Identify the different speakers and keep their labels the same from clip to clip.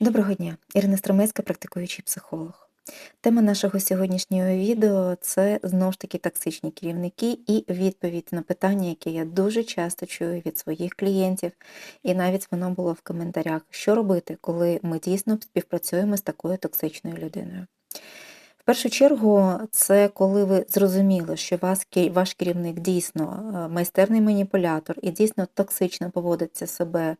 Speaker 1: Доброго дня, Ірина Стромецька, практикуючий психолог. Тема нашого сьогоднішнього відео це знову ж таки токсичні керівники і відповідь на питання, яке я дуже часто чую від своїх клієнтів, і навіть воно було в коментарях, що робити, коли ми дійсно співпрацюємо з такою токсичною людиною. Першу чергу, це коли ви зрозуміли, що вас, ваш керівник дійсно е, майстерний маніпулятор і дійсно токсично поводиться себе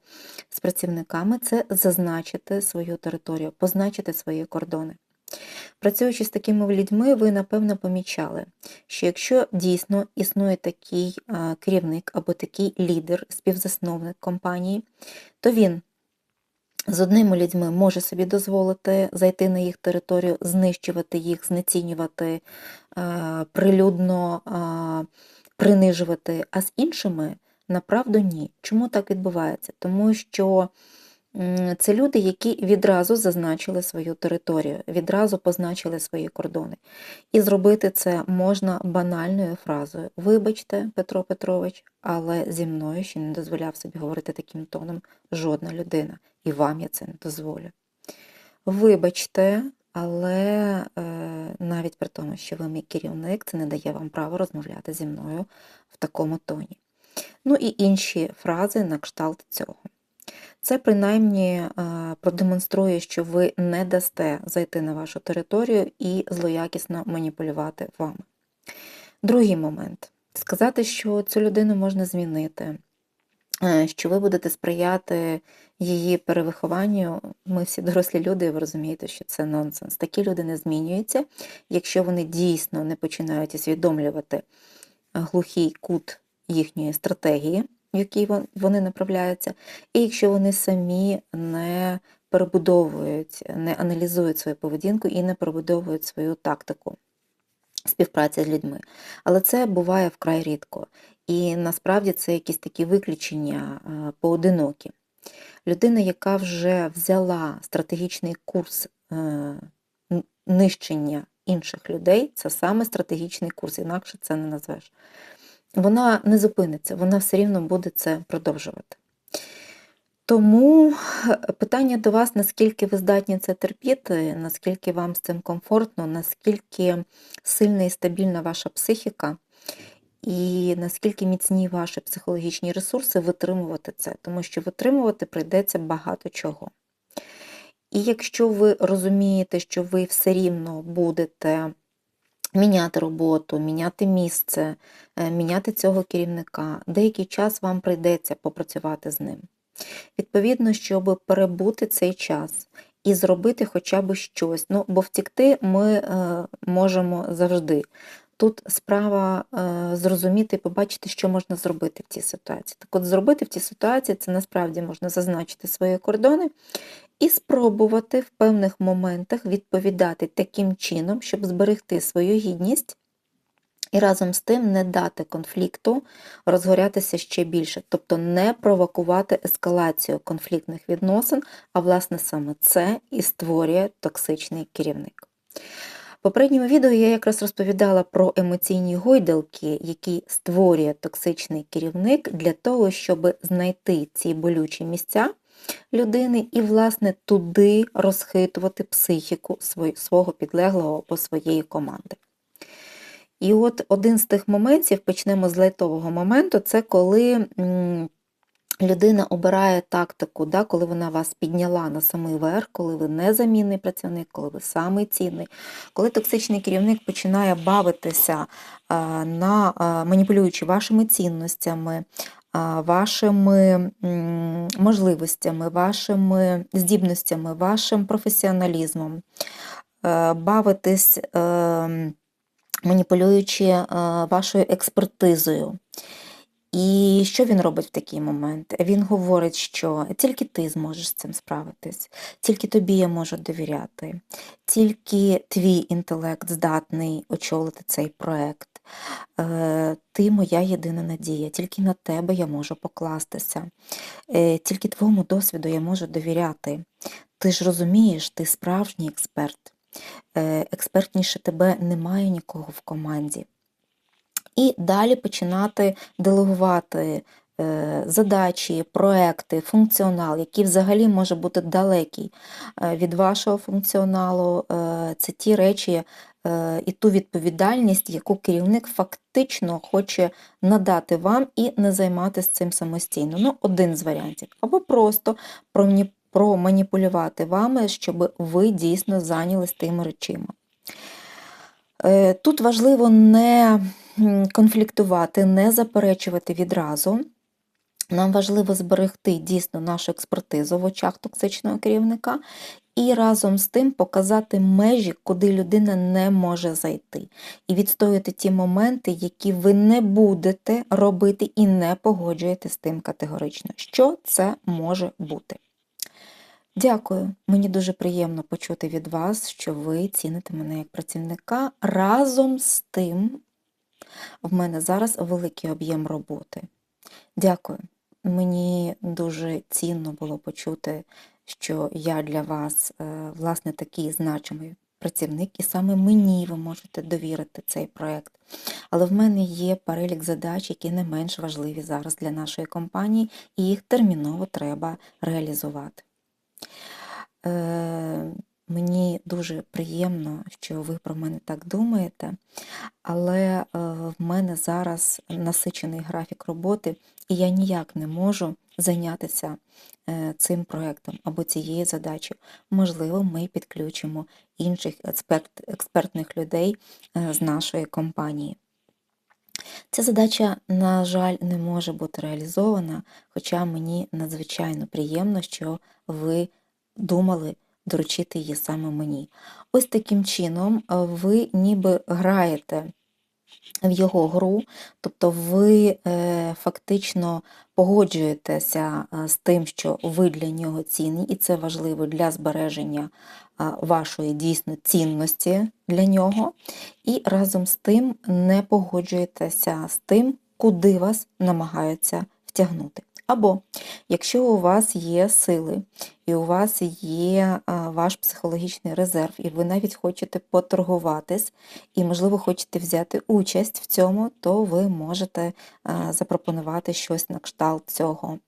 Speaker 1: з працівниками, це зазначити свою територію, позначити свої кордони. Працюючи з такими людьми, ви напевно помічали, що якщо дійсно існує такий е, керівник або такий лідер, співзасновник компанії, то він з одними людьми може собі дозволити зайти на їх територію, знищувати їх, знецінювати, е, прилюдно принижувати, а з іншими направду ні. Чому так відбувається? Тому що це люди, які відразу зазначили свою територію, відразу позначили свої кордони. І зробити це можна банальною фразою Вибачте, Петро Петрович, але зі мною ще не дозволяв собі говорити таким тоном жодна людина, і вам я це не дозволю. Вибачте, але е, навіть при тому, що ви мій керівник, це не дає вам права розмовляти зі мною в такому тоні. Ну і інші фрази на кшталт цього. Це принаймні е, продемонструє, що ви не дасте зайти на вашу територію і злоякісно маніпулювати вами. Другий момент сказати, що цю людину можна змінити, е, що ви будете сприяти її перевихованню. Ми всі дорослі люди, і ви розумієте, що це нонсенс. Такі люди не змінюються, якщо вони дійсно не починають усвідомлювати глухий кут їхньої стратегії в якій вони направляються, і якщо вони самі не перебудовують, не аналізують свою поведінку і не перебудовують свою тактику співпраці з людьми. Але це буває вкрай рідко. І насправді це якісь такі виключення е, поодинокі. Людина, яка вже взяла стратегічний курс е, нищення інших людей, це саме стратегічний курс, інакше це не назвеш вона не зупиниться, вона все рівно буде це продовжувати. Тому е, питання до вас, наскільки ви здатні це терпіти, наскільки вам з цим комфортно, наскільки сильна і стабільна ваша психіка, і наскільки міцні ваші психологічні ресурси витримувати це, тому що витримувати прийдеться багато чого. І якщо ви розумієте, що ви все рівно будете міняти роботу, міняти місце, е, міняти цього керівника. Деякий час вам прийдеться попрацювати з ним. Відповідно, щоб перебути цей час і зробити хоча б щось. Ну, Бо втікти ми е, можемо завжди. Тут справа е, зрозуміти і побачити, що можна зробити в цій ситуації. Так от зробити в цій ситуації це насправді можна зазначити свої кордони і спробувати в певних моментах відповідати таким чином, щоб зберегти свою гідність і разом з тим не дати конфлікту розгорятися ще більше, тобто не провокувати ескалацію конфліктних відносин, а власне саме це і створює токсичний керівник. В попередньому відео я якраз розповідала про емоційні гойдалки, які створює токсичний керівник для того, щоб знайти ці болючі місця людини і, власне, туди розхитувати психіку свого підлеглого або своєї команди. І от один з тих моментів, почнемо з лайтового моменту, це коли людина обирає тактику, да, коли вона вас підняла на самий верх, коли ви незамінний працівник, коли ви самий цінний, коли токсичний керівник починає бавитися на маніпулюючи вашими цінностями, вашими можливостями, вашими здібностями, вашим професіоналізмом, е, бавитись, е, маніпулюючи е, вашою експертизою. І що він робить в такий момент? Він говорить, що тільки ти зможеш з цим справитись, тільки тобі я можу довіряти, тільки твій інтелект здатний очолити цей проект. Е, ти моя єдина надія, тільки на тебе я можу покластися, е, тільки твоєму досвіду я можу довіряти. Ти ж розумієш, ти справжній експерт. Е, експертніше тебе немає нікого в команді. І далі починати делегувати задачі, проекти, функціонал, який взагалі може бути далекий від вашого функціоналу, це ті речі і ту відповідальність, яку керівник фактично хоче надати вам і не займатися цим самостійно. Ну, один з варіантів. Або просто проманіпулювати вами, щоб ви дійсно зайнялись тими речима. Е, Тут важливо не конфліктувати, не заперечувати відразу. Нам важливо зберегти дійсно нашу експертизу в очах токсичного керівника і разом з тим показати межі, куди людина не може зайти, і відстояти ті моменти, які ви не будете робити і не погоджуєте з тим категорично. Що це може бути? Дякую. Мені дуже приємно почути від вас, що ви ціните мене як працівника. Разом з тим, в мене зараз великий об'єм роботи. Дякую. Мені дуже цінно було почути, що я для вас, е, власне, такий значимий працівник, і саме мені ви можете довірити цей проєкт. Але в мене є перелік задач, які не менш важливі зараз для нашої компанії, і їх терміново треба реалізувати. Мені дуже приємно, що ви про мене так думаєте, але е, в мене зараз насичений графік роботи, і я ніяк не можу зайнятися е, цим проєктом або цією задачею. Можливо, ми підключимо інших експерт, експертних людей е, з нашої компанії. Ця задача, на жаль, не може бути реалізована, хоча мені надзвичайно приємно, що ви думали доручити її саме мені. Ось таким чином е, ви ніби граєте в його гру, тобто ви е, фактично погоджуєтеся е, з тим, що ви для нього цінні, і це важливо для збереження вашої дійсно цінності для нього, і разом з тим не погоджуєтеся з тим, куди вас намагаються втягнути. Або якщо у вас є сили, і у вас є ваш психологічний резерв, і ви навіть хочете поторгуватись, і, можливо, хочете взяти участь в цьому, то ви можете запропонувати щось на кшталт цього.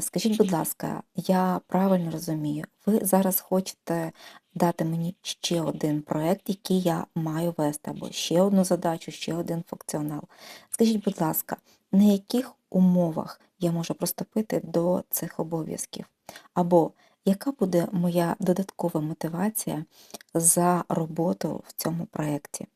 Speaker 1: Скажіть, будь ласка, я правильно розумію, ви зараз хочете дати мені ще один проєкт, який я маю вести, або ще одну задачу, ще один функціонал. Скажіть, будь ласка, на яких умовах я можу приступити до цих обов'язків? Або яка буде моя додаткова мотивація за роботу в цьому проєкті?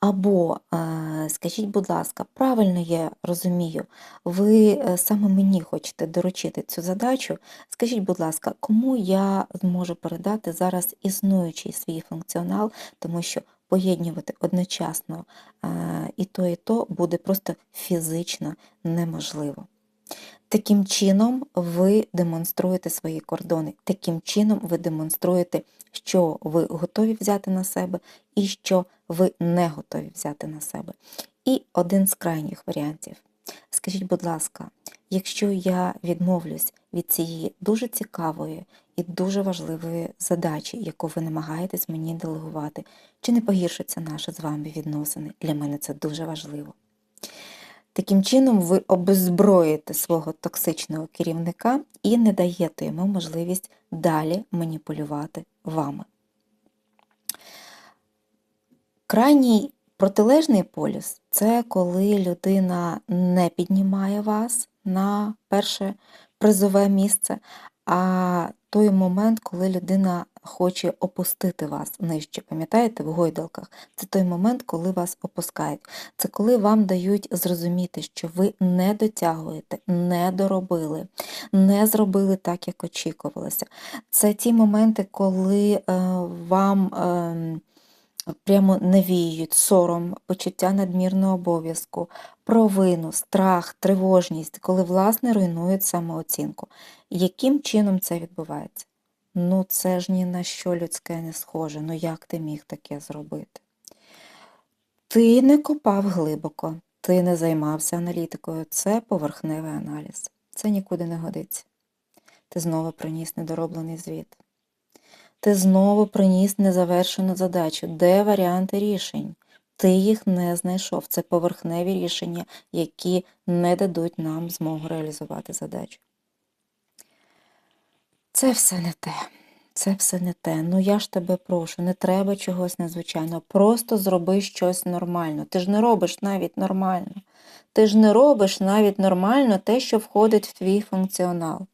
Speaker 1: Або, е, скажіть, будь ласка, правильно я розумію, ви е, саме мені хочете доручити цю задачу. Скажіть, будь ласка, кому я зможу передати зараз існуючий свій функціонал, тому що поєднувати одночасно е, і то, і то буде просто фізично неможливо. Таким чином ви демонструєте свої кордони, таким чином ви демонструєте, що ви готові взяти на себе і що ви не готові взяти на себе. І один з крайніх варіантів. Скажіть, будь ласка, якщо я відмовлюсь від цієї дуже цікавої і дуже важливої задачі, яку ви намагаєтесь мені делегувати, чи не погіршаться наші з вами відносини? Для мене це дуже важливо. Таким чином, ви обезброїте свого токсичного керівника і не даєте йому можливість далі маніпулювати вами. Крайній протилежний полюс це коли людина не піднімає вас на перше призове місце, а той момент, коли людина хоче опустити вас нижче, пам'ятаєте, в гойдалках, це той момент, коли вас опускають. Це коли вам дають зрозуміти, що ви не дотягуєте, не доробили, не зробили так, як очікувалося. Це ті моменти, коли е, вам. Е, Прямо навіюють сором, почуття надмірного обов'язку, провину, страх, тривожність, коли, власне, руйнують самооцінку. Яким чином це відбувається? Ну, це ж ні на що людське не схоже. Ну як ти міг таке зробити? Ти не копав глибоко, ти не займався аналітикою. Це поверхневий аналіз. Це нікуди не годиться. Ти знову приніс недороблений звіт. Ти знову приніс незавершену задачу. Де варіанти рішень? Ти їх не знайшов. Це поверхневі рішення, які не дадуть нам змогу реалізувати задачу. Це все не те. Це все не те. Ну я ж тебе прошу, не треба чогось незвичайного. Просто зроби щось нормально. Ти ж не робиш навіть нормально. Ти ж не робиш навіть нормально те, що входить в твій функціонал.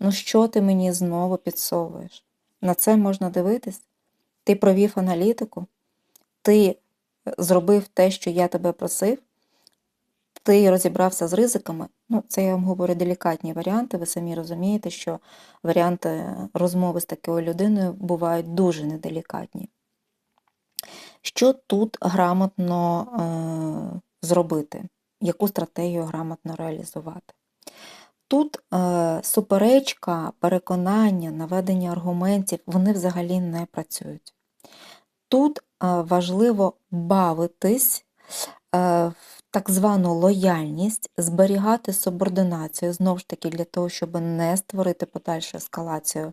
Speaker 1: Ну що ти мені знову підсовуєш? На це можна дивитись? Ти провів аналітику, ти зробив те, що я тебе просив, ти розібрався з ризиками. Ну, це я вам говорю делікатні варіанти. Ви самі розумієте, що варіанти розмови з такою людиною бувають дуже неделікатні. Що тут грамотно е, зробити? Яку стратегію грамотно реалізувати? Тут е, суперечка, переконання, наведення аргументів, вони взагалі не працюють. Тут е, важливо бавитись е, в так звану лояльність, зберігати субординацію, знову ж таки, для того, щоб не створити подальшу ескалацію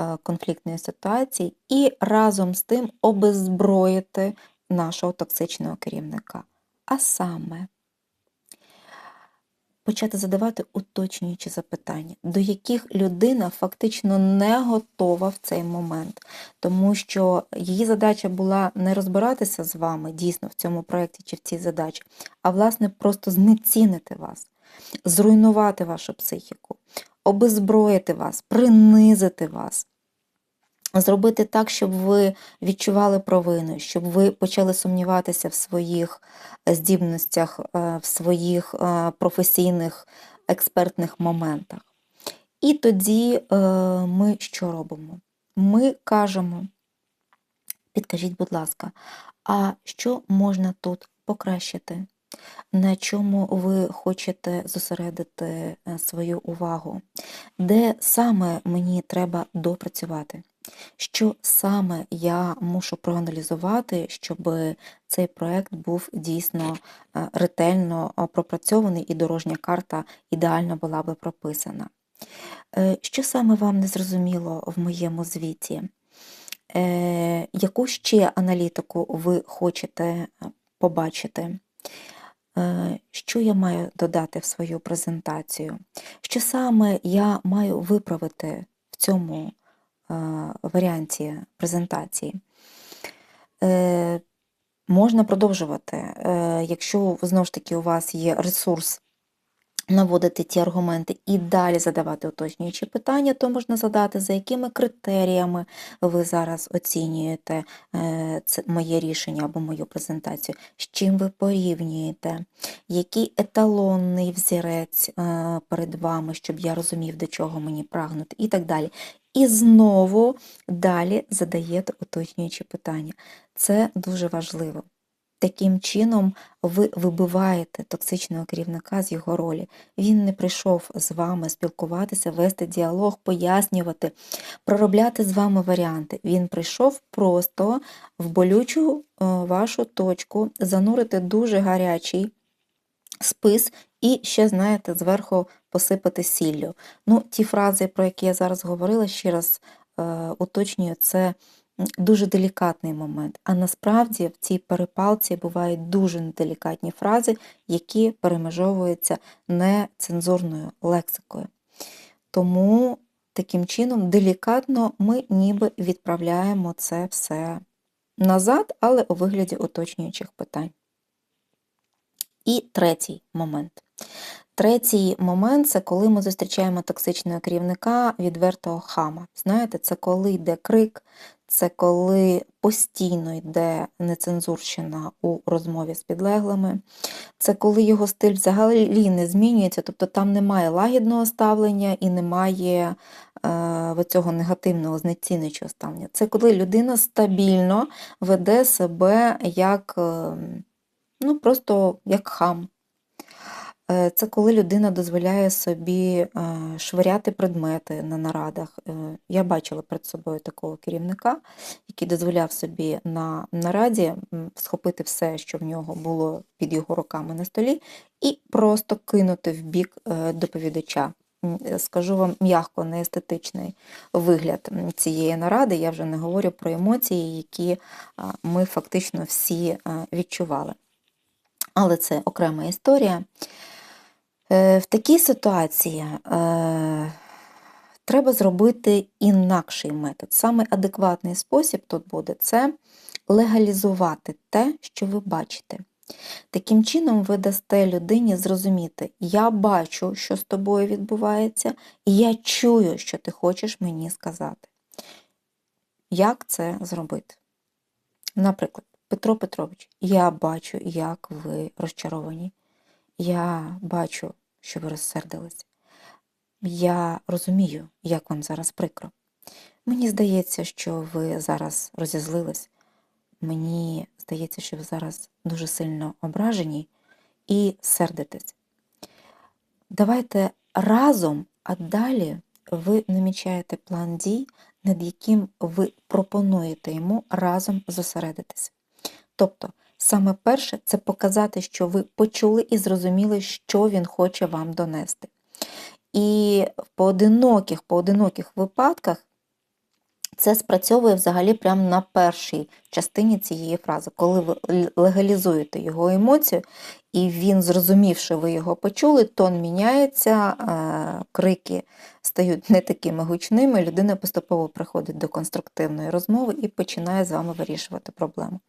Speaker 1: е, конфліктної ситуації, і разом з тим обеззброїти нашого токсичного керівника. А саме почати задавати уточнюючі запитання, до яких людина фактично не готова в цей момент, тому що її задача була не розбиратися з вами дійсно в цьому проєкті чи в цій задачі, а власне просто знецінити вас, зруйнувати вашу психіку, обезброїти вас, принизити вас. Зробити так, щоб ви відчували провину, щоб ви почали сумніватися в своїх здібностях, е, в своїх е, професійних експертних моментах. І тоді е, ми що робимо? Ми кажемо, підкажіть, будь ласка, а що можна тут покращити? На чому ви хочете зосередити свою увагу? Де саме мені треба допрацювати? Що саме я мушу проаналізувати, щоб цей проект був дійсно е, ретельно пропрацьований і дорожня карта ідеально була би прописана? Е, що саме вам не зрозуміло в моєму звіті? Е, яку ще аналітику ви хочете побачити? Що я маю додати в свою презентацію? Що саме я маю виправити в цьому варіанті презентації. Е, можна продовжувати, е, якщо знову ж таки у вас є ресурс наводити ті аргументи і далі задавати уточнюючі питання, то можна задати, за якими критеріями ви зараз оцінюєте е, це моє рішення або мою презентацію, з чим ви порівнюєте, який еталонний взірець перед вами, щоб я розумів, до чого мені прагнути, і так далі. І знову далі задаєте уточнюючі питання. Це дуже важливо. Таким чином, ви вибиваєте токсичного керівника з його ролі. Він не прийшов з вами спілкуватися, вести діалог, пояснювати, проробляти з вами варіанти. Він прийшов просто в болючу е, вашу точку, занурити дуже гарячий спис і ще, знаєте, зверху посипати сіллю. Ну, Ті фрази, про які я зараз говорила, ще раз е, уточнюю, це дуже делікатний момент. А насправді в цій перепалці бувають дуже неделікатні фрази, які перемежовуються нецензурною лексикою. Тому таким чином делікатно ми ніби відправляємо це все назад, але у вигляді уточнюючих питань. І третій момент. Третій момент це коли ми зустрічаємо токсичного керівника відвертого хама. Знаєте, це коли йде крик, це коли постійно йде нецензурщина у розмові з підлеглими, це коли його стиль взагалі не змінюється, тобто там немає лагідного ставлення і немає е, цього негативного знецінюючого ставлення. Це коли людина стабільно веде себе як. Е, ну просто як хам. Е, це коли людина дозволяє собі е, швиряти предмети на нарадах. Е, я бачила перед собою такого керівника, який дозволяв собі на нараді схопити все, що в нього було під його руками на столі, і просто кинути в бік доповідача. скажу вам м'яко, не естетичний вигляд цієї наради. Я вже не говорю про емоції, які ми фактично всі відчували. Але це окрема історія. Е, В такій ситуації е, треба зробити інакший метод. Саме адекватний спосіб тут буде це легалізувати те, що ви бачите. Таким чином, ви дасте людині зрозуміти, я бачу, що з тобою відбувається, і я чую, що ти хочеш мені сказати. Як це зробити? Наприклад, Петро Петрович, я бачу, як ви розчаровані. Я бачу, що ви розсердились. Я розумію, як вам зараз прикро. Мені здається, що ви зараз розізлились. Мені здається, що ви зараз дуже сильно ображені і сердитесь. Давайте разом, а далі ви намічаєте план дій, над яким ви пропонуєте йому разом зосередитися. Тобто, саме перше це показати, що ви почули і зрозуміли, що він хоче вам донести. І в поодиноких, поодиноких випадках це спрацьовує взагалі прямо на першій частині цієї фрази, коли ви легалізуєте його емоцію, і він, зрозумів, що ви його почули, тон міняється, крики стають не такими гучними, людина поступово приходить до конструктивної розмови і починає з вами вирішувати проблему.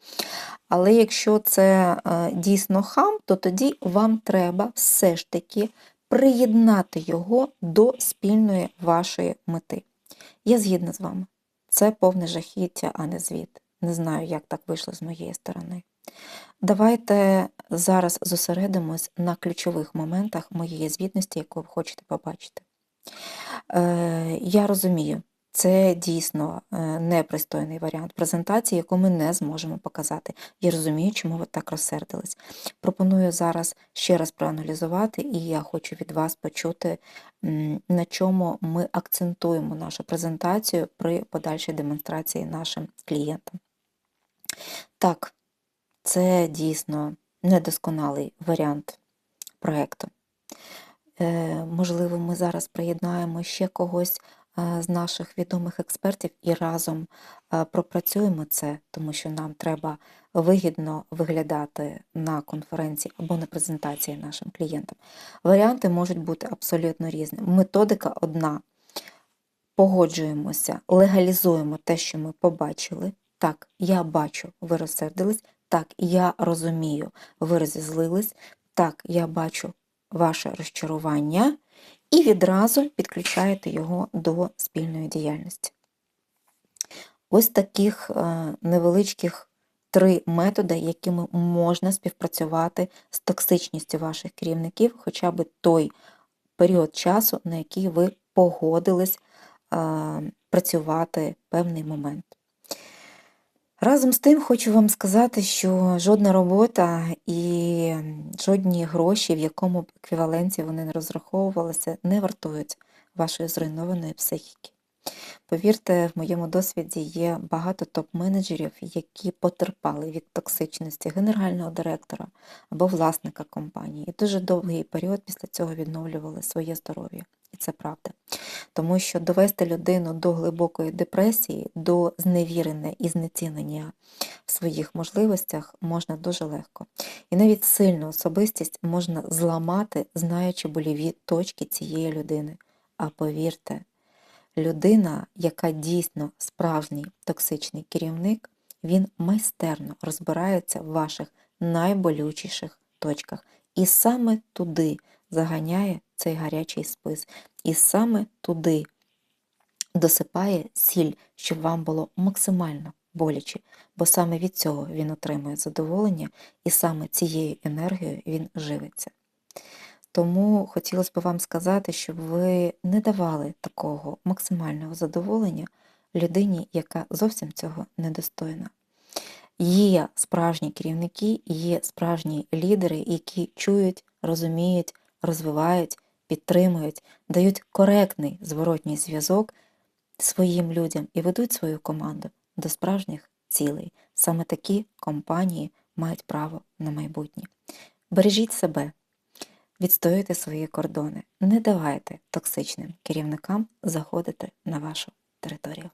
Speaker 1: Але якщо це дійсно хам, то тоді вам треба все ж таки приєднати його до спільної вашої мети. Я згідна з вами. Це повне жахіття, а не звіт. Не знаю, як так вийшло з моєї сторони. Давайте зараз зосередимось на ключових моментах моєї звітності, яку ви хочете побачити. Е, Я розумію, це дійсно е, непристойний варіант презентації, яку ми не зможемо показати. Я розумію, чому ви так розсердились. Пропоную зараз ще раз проаналізувати, і я хочу від вас почути, на чому ми акцентуємо нашу презентацію при подальшій демонстрації нашим клієнтам. Так, це дійсно недосконалий варіант проєкту. Е, можливо, ми зараз приєднаємо ще когось з наших відомих експертів і разом пропрацюємо це, тому що нам треба вигідно виглядати на конференції або на презентації нашим клієнтам. Варіанти можуть бути абсолютно різні. Методика одна. Погоджуємося, легалізуємо те, що ми побачили. Так, я бачу, ви розсердились. Так, я розумію, ви розізлились. Так, я бачу ваше розчарування і відразу підключаєте його до спільної діяльності. Ось таких е, невеличких три методи, якими можна співпрацювати з токсичністю ваших керівників, хоча б той період часу, на який ви погодились е, працювати певний момент. Разом з тим хочу вам сказати, що жодна робота і жодні гроші, в якому б еквіваленті вони не розраховувалися, не вартують вашої зруйнованої психіки. Повірте, в моєму досвіді є багато топ-менеджерів, які потерпали від токсичності генерального директора або власника компанії, і дуже довгий період після цього відновлювали своє здоров'я. І це правда. Тому що довести людину до глибокої депресії, до зневірення і знецінення в своїх можливостях можна дуже легко. І навіть сильну особистість можна зламати, знаючи боліві точки цієї людини. А повірте, людина, яка дійсно справжній токсичний керівник, він майстерно розбирається в ваших найболючіших точках. І саме туди заганяє цей гарячий спис. І саме туди досипає сіль, щоб вам було максимально боляче, бо саме від цього він отримує задоволення, і саме цією енергією він живиться. Тому хотілося б вам сказати, щоб ви не давали такого максимального задоволення людині, яка зовсім цього недостойна. Є справжні керівники, є справжні лідери, які чують, розуміють, розвивають, підтримують, дають коректний зворотній зв'язок своїм людям і ведуть свою команду до справжніх цілей. Саме такі компанії мають право на майбутнє. Бережіть себе, відстоюйте свої кордони. Не давайте токсичним керівникам заходити на вашу територію.